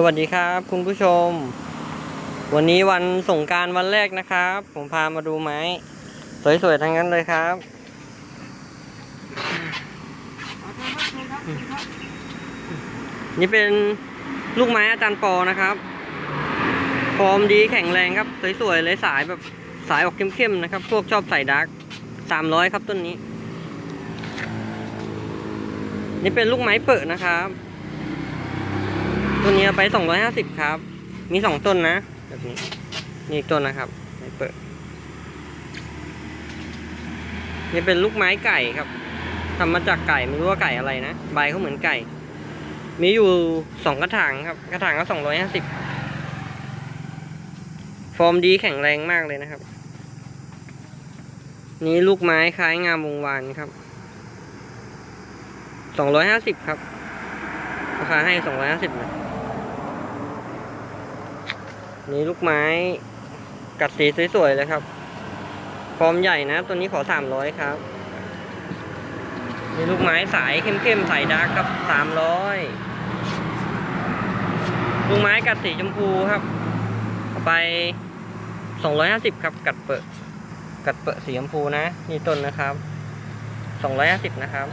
สวัสดีครับคุณผู้ชม วันนี้วันสงการวันแรกนะครับ ผมพามาดูไม้ สวยๆทั้งนั้นเลยครับ นี่เป็นลูกไม้อาจารย์ปอนะครับ ฟอร์มดีแข็งแรงครับ สวยๆเลยสายแบบสายออกเข้มๆนะครับ พวกชอบใส่ดาร์กสามร้อยครับต้นนี้ นี่เป็นลูกไม้เปิดนะครับ ตัวนี้เอาไปสองร้อยห้าสิบครับ มีสองต้นนะ แบบนี้นี่อีกต้นนะครับไม้เปิด นี่เป็นลูกไม้ไก่ครับทำมาจากไก่ไม่รู้ว่าไก่อะไรนะ ใบเขาเหมือนไก่ มีอยู่สองกระถางครับ กระถางก็สองร้อยห้าสิบฟอร์มดีแข็งแรงมากเลยนะครับ นี่ลูกไม้คล้ายงามวงวานครับสองร้อยห้าสิบครับราคาให้สองร้อยห้าสิบนะ นี่ลูกไม้กัดสีสวยๆเลยครับ ฟอร์มใหญ่นะ ตัวนี้ขอสามร้อยครับนี่ลูกไม้สายเข้มๆสายดาร์กครับสามร้อยลูกไม้กัดสีชมพูครับไปสองร้อยห้าสิบครับ กัดเปิดกัดเปิดสีชมพูนะ นี่ต้นนะครับสองร้อยห้าสิบนะครับ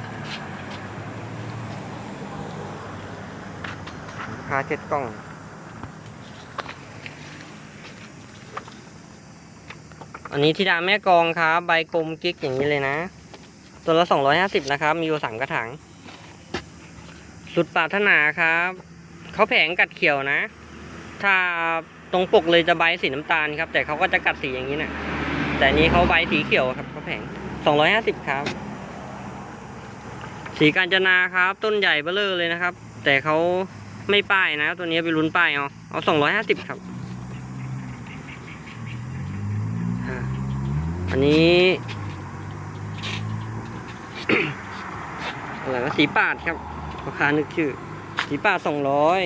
พาเจ็ดกล่อง อันนี้ธิดาแม่กองครับ ใบกลมกิ๊กอย่างนี้เลยนะ ตัวละสองร้อยห้าสิบนะครับ มีอยู่สามกระถาง สุดปรารถนาครับ เขาแผงกัดเขียวนะ ถ้าตรงปกเลยจะใบสีน้ำตาลครับ แต่เขาก็จะกัดสีอย่างนี้นะแต่อันนี้เขาใบสีเขียวครับเขาแผงสองร้อยห้าสิบครับ สีกาญจนาครับ ต้นใหญ่เบ้อเลอเลยนะครับ แต่เขาไม่ป้ายนะ ตัวนี้ไปลุ้นป้ายเอา เอาสองร้อยห้าสิบครับอ่า อันนี้อะไรวะสีปาดครับราคานึกชื่อ สีปาดสองร้อย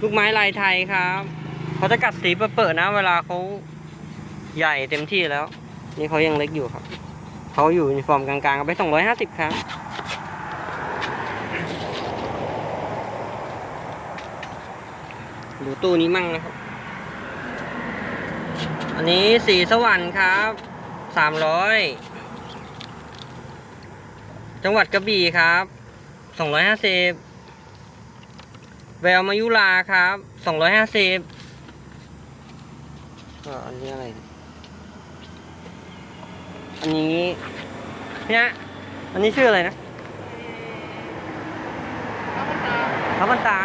ลูกไม้ลายไทยครับเขาจะกัดสีเปิดๆนะ เวลาเขาใหญ่เต็มที่แล้ว นี่เขายังเล็กอยู่ครับเขาอยู่ในฟอร์มกลางๆเอาไปสองร้อยห้าสิบครับดูตู้นี้มั่งนะครับ อันนี้สีสวรรค์ครับสามร้อยจังหวัดกระบี่ครับสองร้อยห้าสิบแววมายุราครับสองร้อยห้าสิบอันนี้อะไร อันนี้เนี่ยอันนี้ชื่ออะไรนะพระบันตา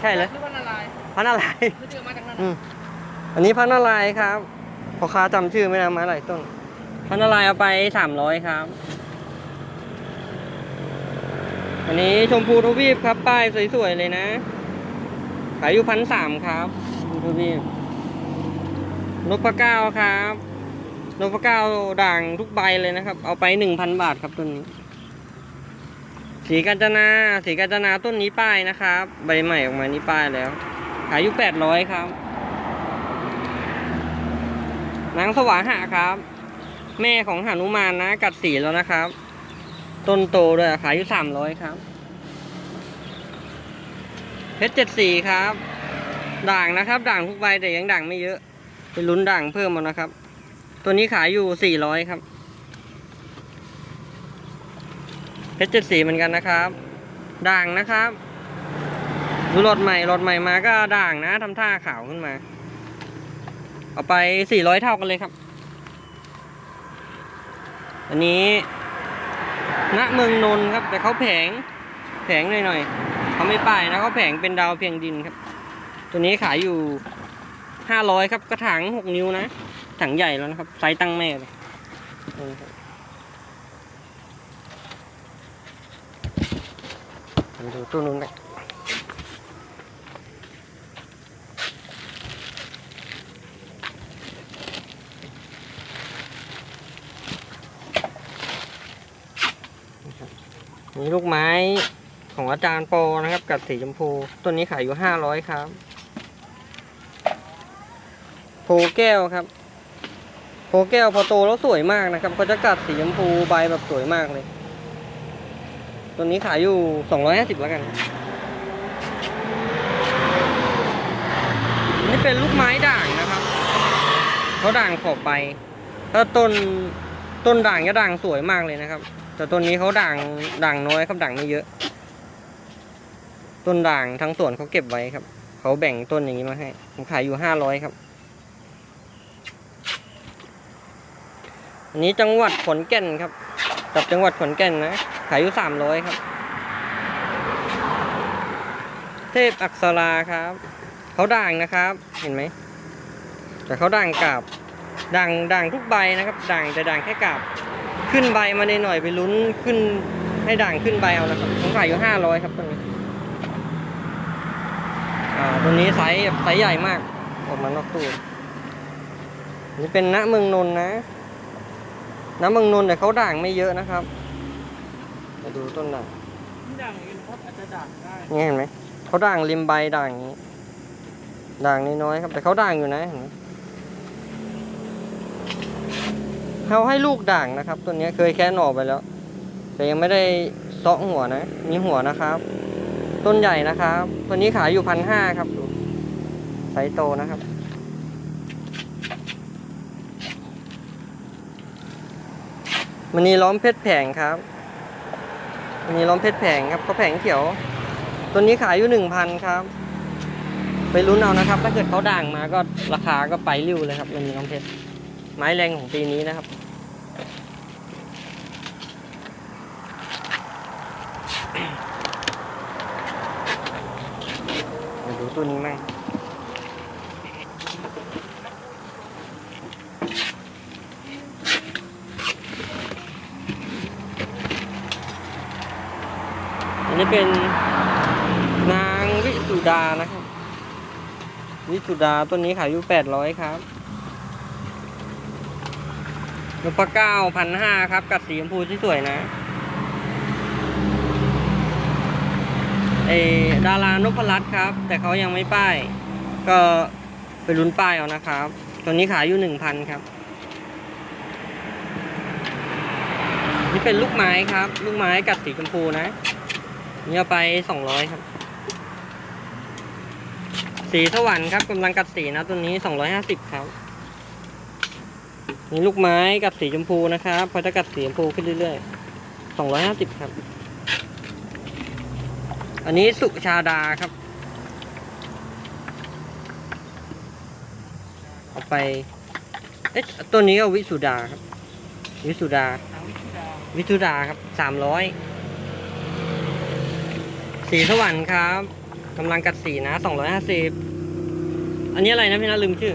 ใช่เลยนึกว่าละลายพระนารายณ์ไม่เจอมาจากนั้น อันนี้พระนารายณ์ครับพอค้าจำชื่อไม่ได้มาหลายต้นพระนารายณ์เอาไปสามร้อยครับ อันนี้ชมพูทวีปครับ ป้ายสวยๆเลยนะ ขายอยู่พันสามครับชมพูทวีปนกพะเก้าครับนกพะเก้าด่างทุกใบเลยนะครับ เอาไปหนึ่งพันบาทครับต้นนี้ สีกาญจนาสีกาญจนาต้นนี้ป้ายนะครับ ใบใหม่ออกมานี่ป้ายแล้ว ขายอยู่แปดร้อยครับ นางสวาหะครับ แม่ของหานุมานนะ กัดสีแล้วนะครับ ต้นโตด้วยขายอยู่สามร้อยครับเพชรเจ็ดสี่ครับ ด่างนะครับ ด่างทุกใบแต่ยังด่างไม่เยอะไปลุ้นด่างเพิ่มมานะครับ ตัวนี้ขายอยู่สี่ร้อยครับ เพชรเจ็ดสี่เหมือนกันนะครับ ด่างนะครับดูรถใหม่รถใหม่มาก็ด่างนะทำท่าขาวขึ้นมา เอาไปสี่ร้อยเท่ากันเลยครับ อันนี้ณเมืองนนท์ครับ แต่เขาแผงแผงหน่อยๆเขาไม่ป้ายนะเขาแผงเป็นดาวเพียงดินครับ ตัวนี้ขายอยู่ห้าร้อยครับกระถางหกนิ้วนะถังใหญ่แล้วนะครับไซส์ตั้งแม่เลยดูตู้นู้นกัน นี่ลูกไม้ของอาจารย์ปอนะครับ กับสีชมพูต้นนี้ขายอยู่ห้าร้อยครับโพแก้วครับโพแก้วพอโตแล้วสวยมากนะครับเขาจะกัดสีชมพูใบแบบสวยมากเลย ตัวนี้ขายอยู่สองร้อยห้าสิบแล้วกันนี่เป็นลูกไม้ด่างนะครับเขาด่างขอบใบถ้าต้นต้นด่างจะด่างสวยมากเลยนะครับ แต่ต้นนี้เขาด่างด่างน้อยครับด่างไม่เยอะ ต้นด่างทั้งสวนเขาเก็บไว้ครับเขาแบ่งต้นอย่างนี้มาให้ ผมขายอยู่ห้าร้อยครับ อันนี้จังหวัดขอนแก่นครับ กับจังหวัดขอนแก่นนะ ขายอยู่สามร้อยครับ เทพอักษราครับ เขาด่างนะครับ เห็นไหม แต่เขาด่างกาบด่างด่างทุกใบนะครับ ด่างแต่ด่างแค่กาบ ขึ้นใบมาหน่อยไปลุ้นขึ้นให้ด่างขึ้นใบเอานะครับผมขายอยู่ห้าร้อยครับตัวนี้อ่าตัวนี้ไซส์ไซส์ใหญ่มาก ออกมานอกตู้นี่เป็นณเมืองนนท์นะณเมืองนนแต่เขาด่างไม่เยอะนะครับมาดูต้นด่างด่างอื่นเขาอาจจะด่างได้นี่เห็นไหมเขาด่างริมใบด่างด่างนี้ ด่างน้อยๆครับ แต่เขาด่างอยู่นะเห็นไหม เขาให้ลูกด่างนะครับ ตัวนี้เคยแค่หน่อไปแล้ว แต่ยังไม่ได้เซาะหัวนะมีหัวนะครับ ต้นใหญ่นะครับ ตัวนี้ขายอยู่พันห้าครับดูไซโตนะครับ มันนี้ล้อมเพชรแผงครับมันนี้ล้อมเพชรแผงครับเขาแผงเขียว ตัวนี้ขายอยู่หนึ่งพันครับ ไปลุ้นเอานะครับ ถ้าเกิดเขาด่างมาก็ราคาก็ไปริ้วเลยครับมันมีล้อมเพชร ไม้แรงของปีนี้นะครับ ดูตัวนี้มั่งอันนี้เป็นนางวิสุดานะครับ วิสุดาต้นนี้ขายอยู่แปดร้อยครับ นพเก้าพันห้าครับ กัดสีชมพูที่สวยนะเออดารานพรัตน์ครับ แต่เขายังไม่ป้าย ก็ไปลุ้นป้ายเอานะครับ ตัวนี้ขายอยู่หนึ่งพันครับ นี่เป็นลูกไม้ครับ ลูกไม้กัดสีชมพูนะนี่เอาไปสองร้อยครับ สีสวรรค์ครับกำลังกัดสีนะตัวนี้สองร้อยห้าสิบครับ นี่ลูกไม้กับสีชมพูนะครับพอจะกัดสีชมพูขึ้นเรื่อยๆสองร้อยห้าสิบครับ อันนี้สุชาดาครับ เอาไป เอ๊ะตัวนี้ก็วิสุดาครับ วิสุดาหางวิชุดาวิสุดาครับสามร้อยสีสวรรค์ครับกำลังกัดสีนะสองร้อยห้าสิบอันนี้อะไรนะพี่นะลืมชื่อ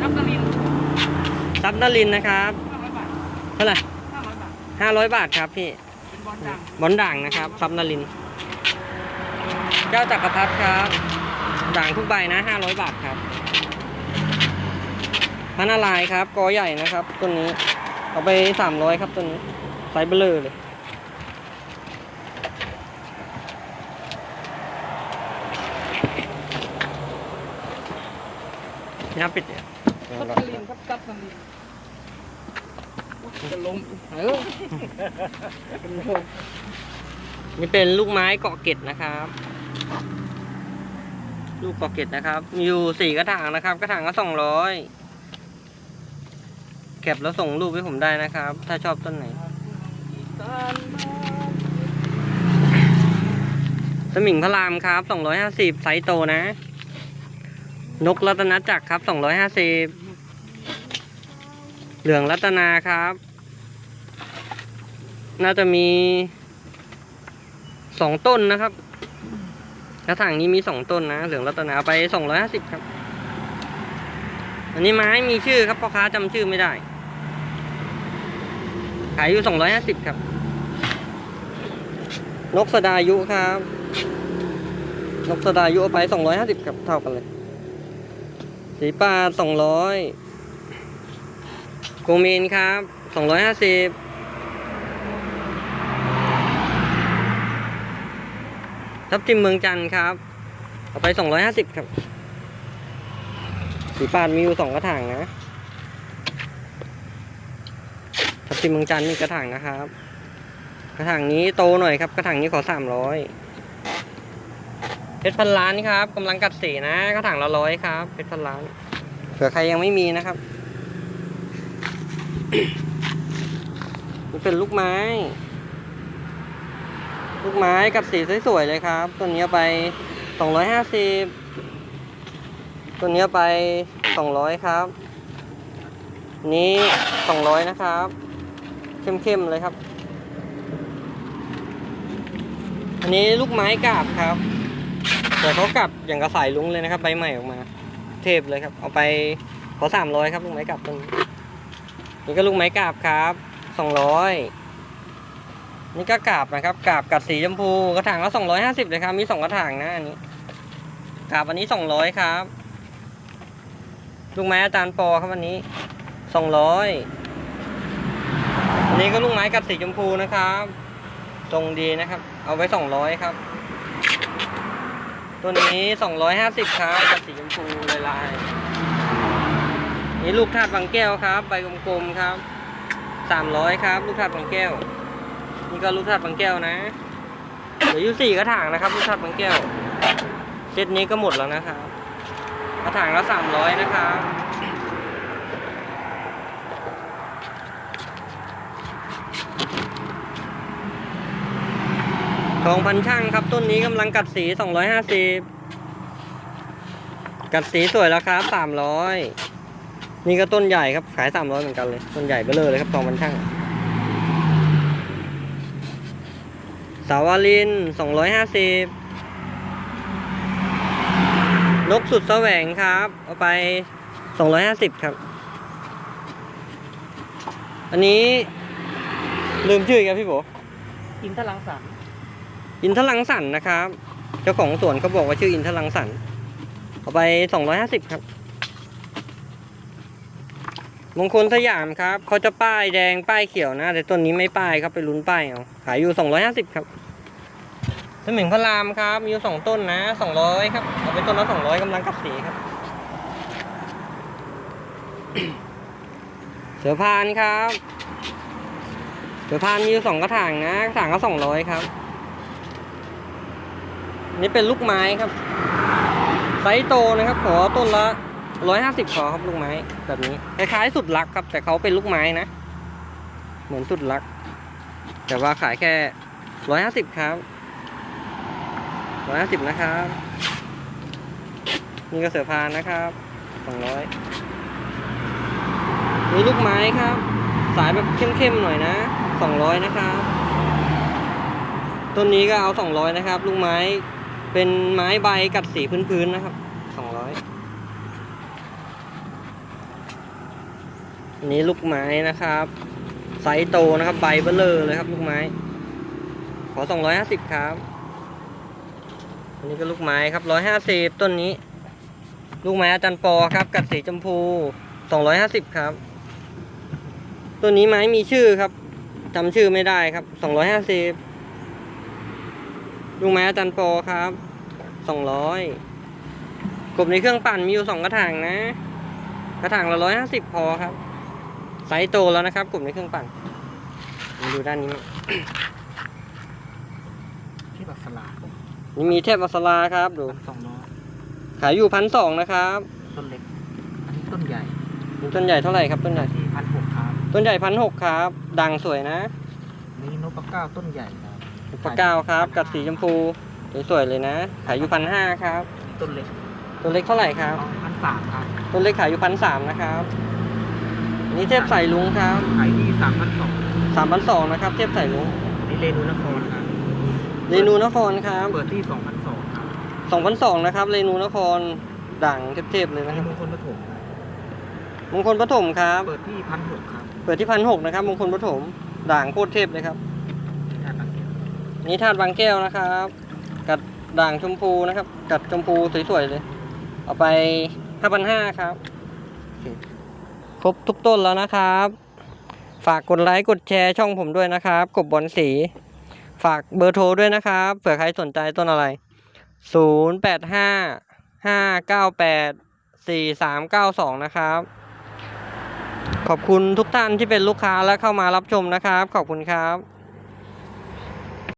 นับกระลิน ซับนารินนะครับห้าร้อยบาทเท่าไหร่ห้าร้อยบาทห้าร้อยบาทครับพี่เป็นบอลด่างบอนด่างนะครับซับนาริน เจ้าจักรพรรดิครับ ด่างทุกใบนะห้าร้อยบาทครับพันอะไรครับกอใหญ่นะครับต้นนี้เอาไปสามร้อยครับต้นนี้ไซส์เบลเลอร์เลยนี่ครับปิดเนี่ยซับกระลินครับซับกระลินอุ๊ย จะล้มเออนี่เป็นลูกไม้เกาะเกร็ดนะครับ ลูกเกาะเกร็ดนะครับ มีอยู่สี่กระถางนะครับ กระถางก็สองร้อยแคปแล้วส่งรูปให้ผมได้นะครับ ถ้าชอบต้นไหนสมิงพระรามครับสองร้อยห้าสิบไซส์โตนะ นกรัตนจักรครับสองร้อยห้าสิบเหลืองรัตนาครับ น่าจะมีสองต้นนะครับกระถางนี้มีสองต้นนะเหลืองรัตนาไปสองร้อยห้าสิบครับ อันนี้ไม้มีชื่อครับพ่อค้าจำชื่อไม่ได้ ขายอยู่สองร้อยห้าสิบครับ นกสดายุครับ นกสดายุเอาไปสองร้อยห้าสิบครับเท่ากันเลย สีปลาสองร้อยโกเมนครับสองร้อยห้าสิบ ทับทิมเมืองจันทร์ครับ เอาไปสองร้อยห้าสิบครับสีปานมีอยู่สองกระถางนะ ทับทิมเมืองจันทร์มีกระถางนะครับ กระถางนี้โตหน่อยครับ กระถางนี้ขอสามร้อยเพชรพันล้านครับกำลังกัดสีนะ กระถางละร้อยครับ เพชรพันล้าน เผื่อใครยังไม่มีนะครับมันเป็นลูกไม้ ลูกไม้กัดสีสวยๆเลยครับ ตัวนี้ไปสองร้อยห้าสิบตัวนี้ไปสองร้อยครับ นี้สองร้อยนะครับ เข้มๆเลยครับ อันนี้ลูกไม้กาบครับแต่เขากลับอย่างกระสายลุงเลยนะครับใบใหม่ออกมา เทพเลยครับ เอาไปขอสามร้อยครับลูกไม้กาบต้นนี้นี่ก็ลูกไม้กาบครับสองร้อย นี่ก็กาบนะครับกาบกัดสีชมพูกระถางละสองร้อยห้าสิบเลยครับ มีสองกระถางนะอันนี้กาบอันนี้สองร้อยครับลูกไม้อาจารย์ปอครับอันนี้สองร้อยอันนี้ก็ลูกไม้กัดสีชมพูนะครับทรงดีนะครับ เอาไว้สองร้อยครับ ตัวนี้สองร้อยห้าสิบครับกับสีชมพูลายลายๆนี่ลูกถาดบางแก้วครับ ใบกลมๆครับสามร้อยครับ ลูกถาดบางแก้ว นี่ก็ลูกถาดบางแก้วนะเหลืออยู่สี่กระถางนะครับลูกถาดบางแก้วเซตนี้ก็หมดแล้วนะครับกระถางละสามร้อยนะครับทองพันช่างครับต้นนี้กำลังกัดสี250กัดสีสวยแล้วครับ300นี่ก็ต้นใหญ่ครับขาย300เหมือนกันเลย ต้นใหญ่เบ้อเลยเลยครับทองพันช่าง สาวาลิน250นกสุดแสวงครับ เอาไป250ครับ อันนี้ ลืมชื่ออีกครับพี่โบอินทรังสรรค์อินทรังสรรค์นะครับ เจ้าของสวนเขาบอกว่าชื่ออินทรังสรรค์เอาไปสองร้อยห้าสิบครับ มงคลสยามครับเขาจะป้ายแดงป้ายเขียวนะ แต่ต้นนี้ไม่ป้ายครับไปลุ้นป้ายเอาขายอยู่สองร้อยห้าสิบครับสมิงพระรามครับมีอยู่สองต้นนะสองร้อยครับเอาไปต้นละสองร้อยกำลังกับสีครับ เสือพานครับ เสือพานมีอยู่สองกระถางนะกระถางก็สองร้อยครับ นี่เป็นลูกไม้ครับไซส์โตนะครับขอต้นละ ร้อยห้าสิบขอครับลูกไม้ แบบนี้คล้ายๆสุดลักครับ แต่เขาเป็นลูกไม้นะ เหมือนสุดลัก แต่ว่าขายแค่ร้อยห้าสิบครับร้อยห้าสิบนะครับ นี่ก็เสือพานนะครับสองร้อยนี่ลูกไม้ครับ สายแบบเข้มๆหน่อยนะสองร้อยนะครับต้นนี้ก็เอาสองร้อยนะครับ ลูกไม้เป็นไม้ใบกัดสีพื้นๆนะครับสองร้อยอั นี้ลูกไม้นะครับ ไซส์โตนะครับใบเบลเลอร์เลยครับลูกไม้ ขอสองร้อยห้าสิบครับ อันนี้ก็ลูกไม้ครับร้อยห้าสิบต้นนี้ ลูกไม้อาจารย์ปอครับกัดสีชมพูสองร้อยห้าสิบครับตัวนี้ไม้มีชื่อครับจำชื่อไม่ได้ครับสองร้อยห้าสิบลูกไม้อาจารย์ปรครับสองร้อยกบในเครื่องปั่นมีอยู่สองกระถางนะ กระถางละร้อยห้าสิบพอครับ ไซส์โตแล้วนะครับกบในเครื่องปั่นมาดูด้านนี้มั้งที่บักสลานี่มีเทพอัสลาครับดูพันสองร้อยขายอยู่พันสองนะครับต้นเล็กอันนี้ต้นใหญ่นี่ต้นใหญ่เท่าไหร่ครับต้นใหญ่ที่พันหกครับต้นใหญ่พันหกครับ ดังสวยนะนี่นกปลาเก้าต้นใหญ่ครับปลาเก้าครับ กัดสีชมพูสวยๆเลยนะ ขายอยู่พันห้าครับ ต้นเล็กตัวเล็กเท่าไหร่ครับพันสามครับต้นเล็กขายอยู่พันสามนะครับอั นนี่เทพใส่ลุงครับขายที่สามพันสองสามพันสองนะครับ เทพใส่ลุงนี่เรนูนครครับเรนูนครครับเปิดที่สองพันสองครับสองพันสองนะครับเรนูนครด่างเทพๆเลยอันนะคนี้รับมงคลปฐมครับมงคลปฐมครับเปิดที่พันหกครับเปิดที่พันหกนะครับมงคลปฐมด่างโคตรเทพเลยครับที่ท่าบางแก้วนี่ธาตุบางแก้วนะครับ กัดด่างชมพูนะครับ กัดชมพูสวยๆเลย เอาไปห้าพันห้าครับโอเคค รบทุกต้นแล้วนะครับ ฝากกดไลค์กดแชร์ช่องผมด้วยนะครับ กบบอลสี ฝากเบอร์โทรด้วยนะครับเผื่อใครสนใจต้นอะไรศูนย์แปดห้าห้าเก้าแปดสี่สามเก้าสองนะครับ ขอบคุณทุกท่านที่เป็นลูกค้าและเข้ามารับชมนะครับ ขอบคุณครับ